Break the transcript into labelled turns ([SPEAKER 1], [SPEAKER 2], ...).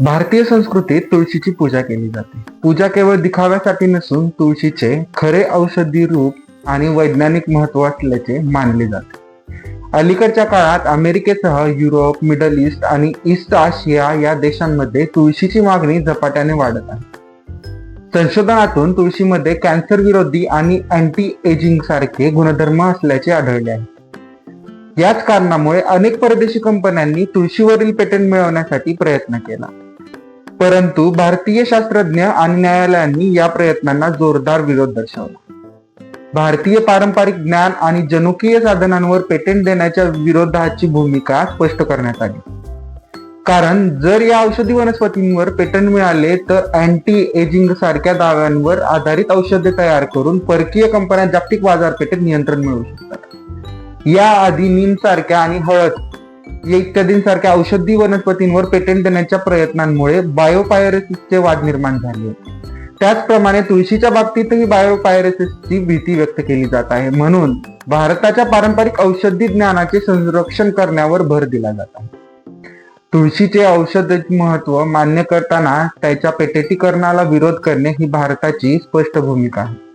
[SPEAKER 1] भारतीय संस्कृतीत तुळशीची पूजा केली जाते. पूजा केवळ दिखाव्यासाठी नसून तुळशीचे खरे औषधी रूप आणि वैज्ञानिक महत्त्व असल्याचे मानले जाते. अलीकडच्या काळात अमेरिकेसह युरोप मिडल ईस्ट आणि ईस्ट आशिया या देशांमध्ये तुळशीची मागणी झपाट्याने वाढत आहे. संशोधनातून तुळशीमध्ये कॅन्सर विरोधी आणि अँटी एजिंग सारखे गुणधर्म असल्याचे आढळले आहे. याच कारणामुळे अनेक परदेशी कंपन्यांनी तुळशीवरील पेटंट मिळवण्यासाठी प्रयत्न केला. परंतु भारतीय शास्त्रज्ञ आणि न्यायालयांनी या प्रयत्नांना जोरदार विरोध दर्शवला. भारतीय पारंपरिक ज्ञान आणि जनुकीय साधनांवर पेटंट देण्याच्या विरोधाची भूमिका स्पष्ट करण्यात आली. कारण जर या औषधी वनस्पतींवर पेटंट मिळाले तर अँटी एजिंग सारख्या दाव्यांवर आधारित औषधे तयार करून परकीय कंपन्या जागतिक बाजारपेठेत नियंत्रण मिळवू शकतात. याआधी नीम सारख्या आणि हळद इत्यादींसारख्या औषधी वनस्पतींवर पेटंट देण्याच्या प्रयत्नांमुळे बायोपायरेसिसचे वाद निर्माण झाले. त्याचप्रमाणे तुळशीच्या बाबतीतही बायोपायरेसिसची भीती व्यक्त केली जात आहे. म्हणून भारताच्या पारंपरिक औषधी ज्ञानाचे संरक्षण करण्यावर भर दिला जात आहे. तुळशीचे औषध महत्त्व मान्य करताना त्याच्या पेटेटीकरणाला विरोध करणे ही भारताची स्पष्ट भूमिका आहे.